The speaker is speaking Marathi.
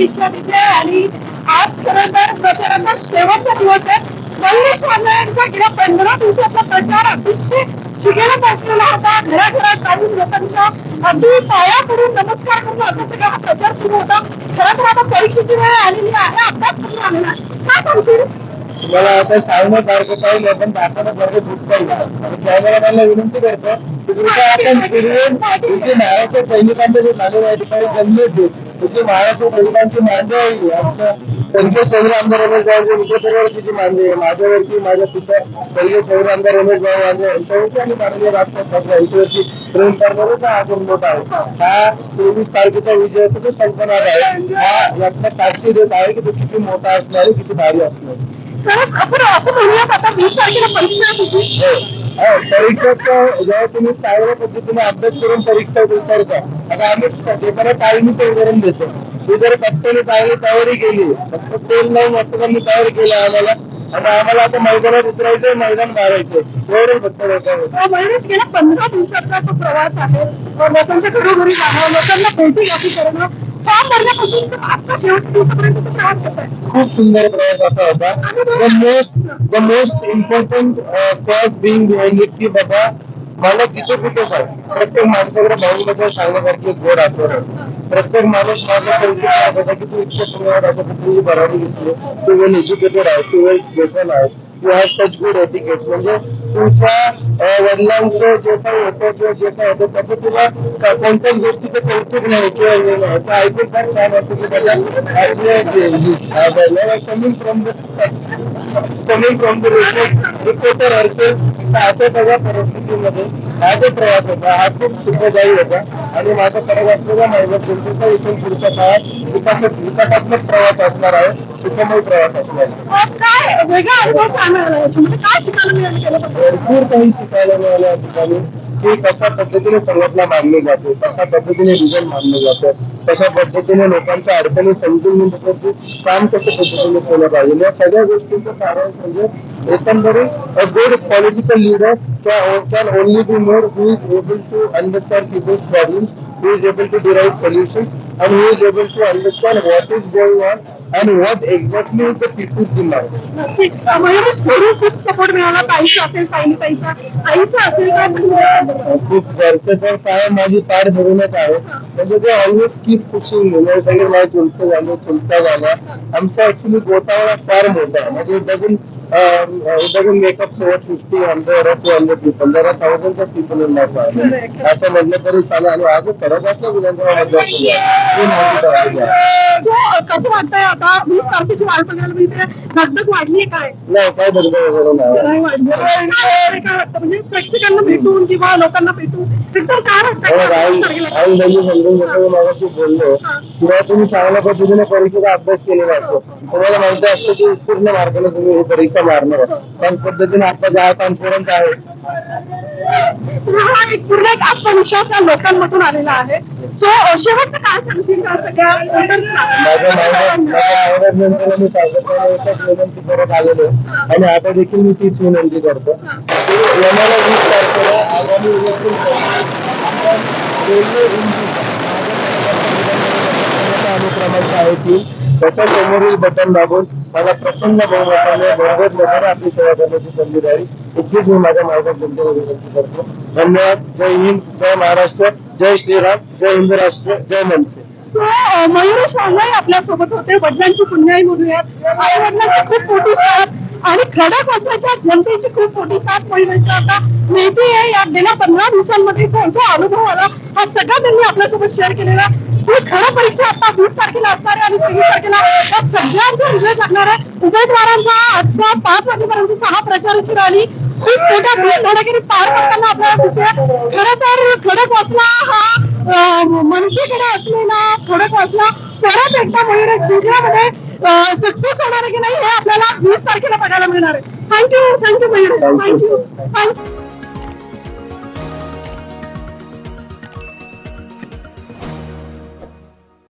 आहे आणि आज खरं तर प्रचाराचा शेवटचा दिवस आहे. वानरेंचा गेल्या पंधरा दिवसाचा प्रचार अतिशय शिगेला पोहोचलेला होता. घराघरात जाऊन लोकांच्या अगदी पाया पडून नमस्कार करून असा सगळा हा प्रचार सुरू होता. खरं तर आता परीक्षेची वेळ आलेली आहे. अभ्यास करून आलेला आहे. काय सांगशील? मला आता सांगण्यासारखं काही नाही पण खूप काही आहे कॅमेरामॅनला विनंती करतो की तुमचं आपण फिरवून महाराष्ट्र सैनिकांचे जे नाणे या ठिकाणी जमले तिथे महाराष्ट्र सैनिकांची मांडे आहे. आमच्या स्वर्गीय सैनिक आमदार रमेश भाऊ मित्रपरिवाराची जी मांडे आहे. माझ्यावरती माझ्या पिता पहिले सैनिक आमदार रमेश भाऊ आणि यांच्यावरती आणि माननीय राजसाहेब ठाकरे यांच्यावरती प्रेम करणारच हा गुण मोठा आहे. हा चोवीस तारखेचा विजय असतो तो संपणार आहे. हा यातला साक्षी देत आहे की तो किती मोठा असणार आहे किती भारी असणार आहे. आपण असं म्हणूयात आता वीस तारखेला परीक्षा परीक्षेत जेव्हा तुम्ही चांगल्या पद्धतीने अभ्यास करून परीक्षा उतरता आता आम्ही पेपरला टाळणीचं उदाहरण देतो. ती जर पट्ट्याने चांगली तयारी केली फक्त तेल लावून मस्तकांनी तयारी केली आम्हाला. आणि आम्हाला आता मैदानात उतरायचंय मैदान मारायचंय. एवढंच फक्त मयुरेश गेल्या पंधरा दिवसाचा तो प्रवास आहे? लोकांच्या घरोघरी जाणं लोकांना भेटी गाठी करणं फॉर्म भरण्यापासून आजचा शेवटच्या दिवसापर्यंतचा प्रवास कसा आहे खूप सुंदर प्रवास असा होता. The most the most important cause being behind it की बाबा मला जिथे कुठे जाय प्रत्येक माणसाकडे भाऊबद्दल सांगण्यासारखी एक गोड आठवण प्रत्येक माणूस माझा कौतुक करत होता की तू इतकं सुंदर असं कुठली भरारी घेतली तू वेल एज्युकेटेड आहेस तू वेल स्पेशल आहेस तू हॅज सच गुड एटिकेट म्हणजे तुझ्या वडिलांचं जे काही होतं किंवा जे काही होतं त्याचं तुला कोणत्याही कोणत्याच गोष्टीचं कौतुक नाही किंवा हे नाही ते ऐकून फार छान वाटतं की त्याच्या coming from the coming from the reporter तर अशा सगळ्या परिस्थितीमध्ये हा जो प्रवास होता हा खूप सुखदायी होता. आणि माझा परत असलेला महिला जनतेचा इथून पुढच्या काळात विकासात विकासात्मक प्रवास असणार आहे सुखमय प्रवास असणार आहे. अं, काय? वेगळा अनुभव काय मिळाला याच्यामध्ये? काय शिकायला मिळालं गेलं भरपूर काही शिकायला मिळालं या ठिकाणी. की कशा पद्धतीने संघटना मानली जाते कशा पद्धतीने रिझन मानलं जातं कशा पद्धतीने लोकांच्या अडचणी समजून घेऊन त्याच्यावरती काम कशा पद्धतीने केलं पाहिजे. या सगळ्या गोष्टींचं कारण म्हणजे एकंदरीत a good political leader can only be more who is able to understand people's problems who is able to derive solution and who is able to understand what is going on what exactly is the people's demand. ठीक मयुरेश घरून खूप सपोर्ट मिळाला. ताईचा असेल सायनीताईचा आईचा असेल सांगू खूप घरचं तर काय माझी पाठ धरूनच आहे. म्हणजे ते ऑलवेज कीप पुशिंग म्हणजे सगळे माझे चुलतं झालं चुलता झाला. आमचा ऍक्च्युली गोतावळा फार मोठा आहे. म्हणजे dozen dozen make up to people जरा thousand of people in my असं म्हटलं तरी चालेल. आणि आज करत असलं विधानसभा जो कसं वाटतंय आता? वीस तारखेची वाट बघायला मिळते. धगधग वाढली काय? नाही काय नाही नाही वाढली. काय वाटतं म्हणजे प्रेक्षकांना भेटून किंवा लोकांना भेटून. एकदम काय हो, वाटतं बोललो. किंवा तुम्ही चांगल्या पद्धतीने परीक्षेचा अभ्यास केलेला असतो. तुम्हाला माहिती असतं की उत्तीर्ण मार्गाने तुम्ही ही परीक्षा मारणार त्याच पद्धतीने आता जा कॉन्फिडन्स आहे? हा एक पूर्ण आत्मविश्वास या लोकांमधून आलेला आहे. सो शेवटचं काय सांगशील का? सगळ्या मी विनंती करत आलेलो. आणि आता देखील मी तीच विनंती करतो. येणाऱ्या वीस तारखेला आगामी इलेक्शन अनुक्रमांक आहे की त्याच्या समोरील बटन दाबून मला प्रचंड बहुमताने बहुमत लोकांना आपली सेवा करण्याची संधी राहील इतकीच मी माझ्या मार्गात जनतेला विनंती करतो धन्यवाद. जय हिंद जय महाराष्ट्र जय श्रीराम जय हिंद राष्ट्र जय मनसे. सो मयुरेश वाघाई आपल्यासोबत होते. वडिलांची पुण्याई म्हणूयात. आई वडिलांची खूप मोठी साथ आणि खडक वाचण्याच्या जनतेची खूप मोठी साथ मयुरेशला आता. मिळते या गेल्या पंधरा दिवसांमध्ये जो अनुभव आला. हा सगळा त्यांनी आपल्यासोबत शेअर केलेला. ही खरं परीक्षा आता वीस तारखेला असणार आहे आणि तेवीस तारखेला या सगळ्यांचा रिझल्ट लागणार आहे. उमेदवारांचा आजचा पाच वाजेपर्यंतचा हा प्रचाराची रॅली खूप मोठ्या धडाकेने पार पडताना आपल्याला दिसते खरं तर खडक वाचला हा अं, मनसेकडे असलेला खडक वाचला परत एकदा मयूर जिल्ह्यामध्ये सक्सेस होणार आहे की नाही हे आपल्याला वीस तारखेला बघायला मिळणार आहे. Thank you thank you Mayur thank you thank you